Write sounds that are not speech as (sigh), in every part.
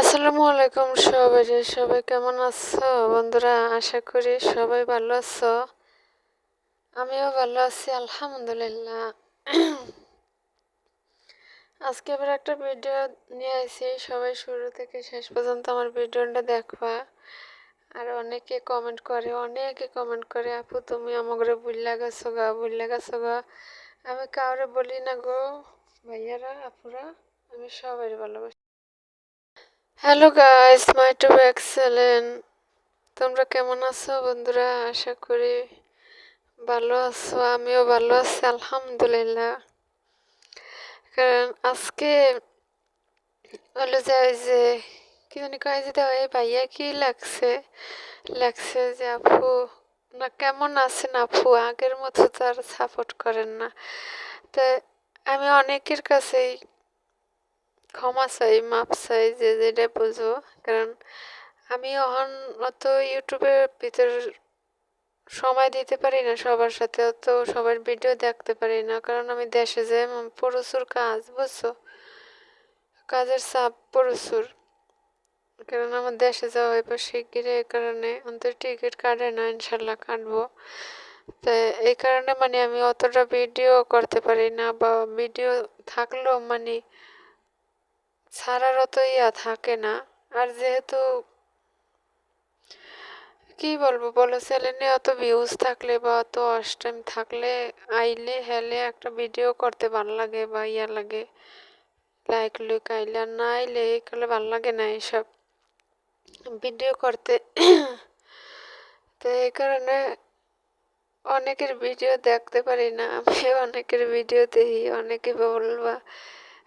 আসসালামু আলাইকুম সবাই সবাই কেমন আছো? বন্ধুরা, আশা করি সবাই ভালো আছো। আমিও ভালো আছি, আলহামদুলিল্লাহ। আজকে আবার একটা ভিডিও নিয়ে আসি। সবাই শুরু থেকে শেষ পর্যন্ত আমার ভিডিওটা দেখবা। আর অনেকে কমেন্ট করে, অনেকে কমেন্ট করে, আপু, তুমি আমাকে বুল্লা গেছো গা বুল্লা গেছো গা। আমি কাউরে বলি না গো। ভাইয়ারা, আপুরা, আমি সবাই ভালোবাসি। Hello guys my to excellent তোমরা কেমন আছো বন্ধুরা? আশা করি ভালো আছো, আমিও ভালো আছি, আলহামদুলিল্লাহ। কারণ আজকে হলো যে ওই যে, কি জানি কয় যে ওই ভাইয়া কি লাগছে? লাগছে যে আপু, না কেমন আছেন আপু? আগের মতো তো আর সাপোর্ট করেন না। তো আমি অনেকের কাছেই ক্ষমা চাই, মাপ চাই, যে যেটা বুঝো। কারণ আমি অহন অত ইউটিউবের ভিতর সময় দিতে পারি না সবার সাথে, অত সবার ভিডিও দেখতে পারি না। কারণ আমি দেশে যাই প্রচুর কাজ, বুঝছ? কাজের চাপ প্রচুর। কারণ আমার দেশে যাওয়া হয় শিগগিরি এই কারণে অন্তত টিকিট কাটে না, ইনশাল্লাহ কাটবো। তাই এই কারণে মানে আমি অতটা ভিডিও করতে পারি না বা ভিডিও থাকলেও মানে ছাড়ার অত ইয়া থাকে না। আর যেহেতু, কি বলব বলো চ্যানেলে অত ভিউজ থাকলে বা অত অস্টাইম থাকলে আইলে হেলে একটা ভিডিও করতে ভালো লাগে বা ইয়া লাগে। লাইক লুক আইলে আর না আইলে এগুলো ভালো লাগে না এইসব। ভিডিও করতে। তো এই কারণে অনেকের ভিডিও দেখতে পারি না। আমি অনেকের ভিডিও দেখি, অনেকে বলবা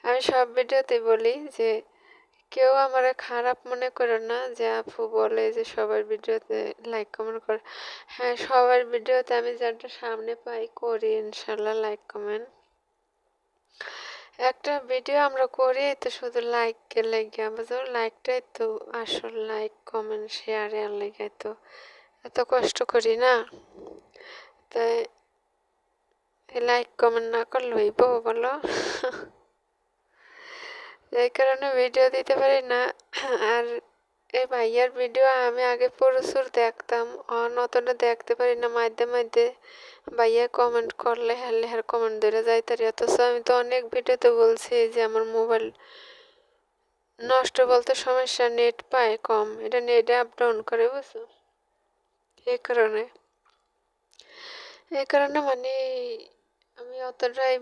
আমি সব ভিডিওতে বলি যে, কেউ আমার খারাপ মনে করে না যে আপু বলে যে সবার ভিডিওতে লাইক কমেন্ট করে। হ্যাঁ সবার ভিডিওতে আমি যাটা সামনে পাই করি, ইনশাল্লাহ লাইক কমেন্ট একটা ভিডিও আমরা করি, তো শুধু লাইককে লেগে আমাদের লাইকটাই তো আসল লাইক কমেন্ট শেয়ারে লেগে তো এত কষ্ট করি না। তাই লাইক কমেন্ট না করলে হইব বলো? (laughs) এই কারণে ভিডিও দিতে পারি না। আর এই ভাইয়ার ভিডিও আমি আগে প্রচুর দেখতাম। অন অতটা দেখতে পারি না মাঝে মাঝে ভাইয়া কমেন্ট করলে হেলে হের কমেন্ট ধরে যাইতারি অথচ আমি তো অনেক ভিডিওতে বলছি যে আমার মোবাইল নষ্ট বলতে সমস্যা নেট পায় কম। এটা নেটে আপ ডাউন করে, বুঝছ? এই কারণে। এই কারণে মানে আমি অতটাই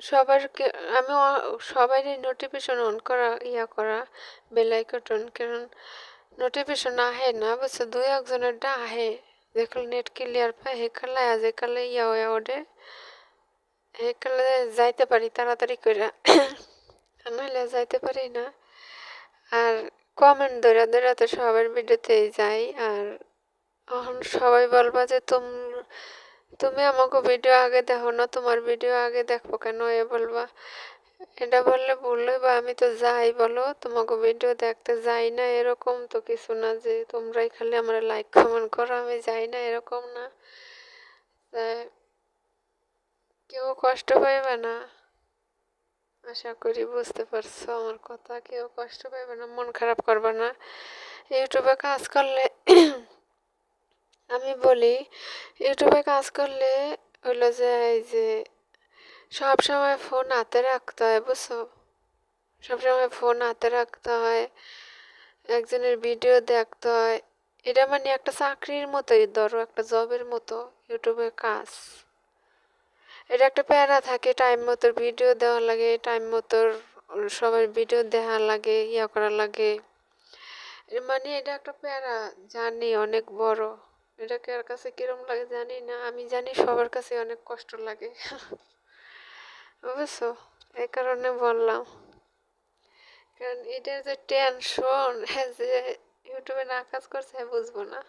সবার আমি সবারই নোটিফিকেশন অন করা, ইয়া করা বেলাইকটন কারণ নোটিফিকেশন আহে না, বুঝছ? দুই একজনেরটা আহে। যেখানে নেট ক্লিয়ার পায় সেখানে আজ একালে ইয়া হয়ে ওঠে। সেখানে যাইতে পারি, তাড়াতাড়ি করে নাহলে যাইতে পারি না। আর কমেন্ট ধরে ধরে তো সবার ভিডিওতেই যাই। আর এখন সবাই বলবা যে, তুমি তুমি আমাকে ভিডিও আগে দেখো না, তোমার ভিডিও আগে দেখো কেন এ বলবা? এটা বললে বললে বা আমি তো যাই বলো, তোমাকে ভিডিও দেখতে যাই না, এরকম তো কিছু না যে তোমরাই খালি আমার লাইক কমেন্ট করো, আমি যাই না, এরকম না। কেউ কষ্ট পাইবে না? আশা করি বুঝতে পারছ আমার কথা, কেউ কষ্ট পাইবে না, মন খারাপ করবে না। ইউটিউবে কাজ করলে আমি বলি ইউটিউবে কাজ করলে হইল যে এই যে সব সময় ফোন হাতে রাখতে হয়, বুঝছ? সবসময় ফোন হাতে রাখতে হয়, একজনের ভিডিও দেখতে হয়। এটা মানে একটা চাকরির মতোই, ধরো একটা জবের মতো ইউটিউবে কাজ। এটা একটা প্যারা থাকে টাইম মতো ভিডিও দেওয়া লাগে টাইম মতো সবার ভিডিও দেখা লাগে, ইয়া করা লাগে। মানে এটা একটা প্যারা জানি অনেক বড়। এটা কার কাছে কিরম লাগে জানি না। আমি জানি সবার কাছে অনেক কষ্ট লাগে। বুঝছ? এই কারণে বললাম। কারণ এটার যে টেনশন হ্যাঁ যে ইউটিউবে না কাজ করছে, বুঝব না।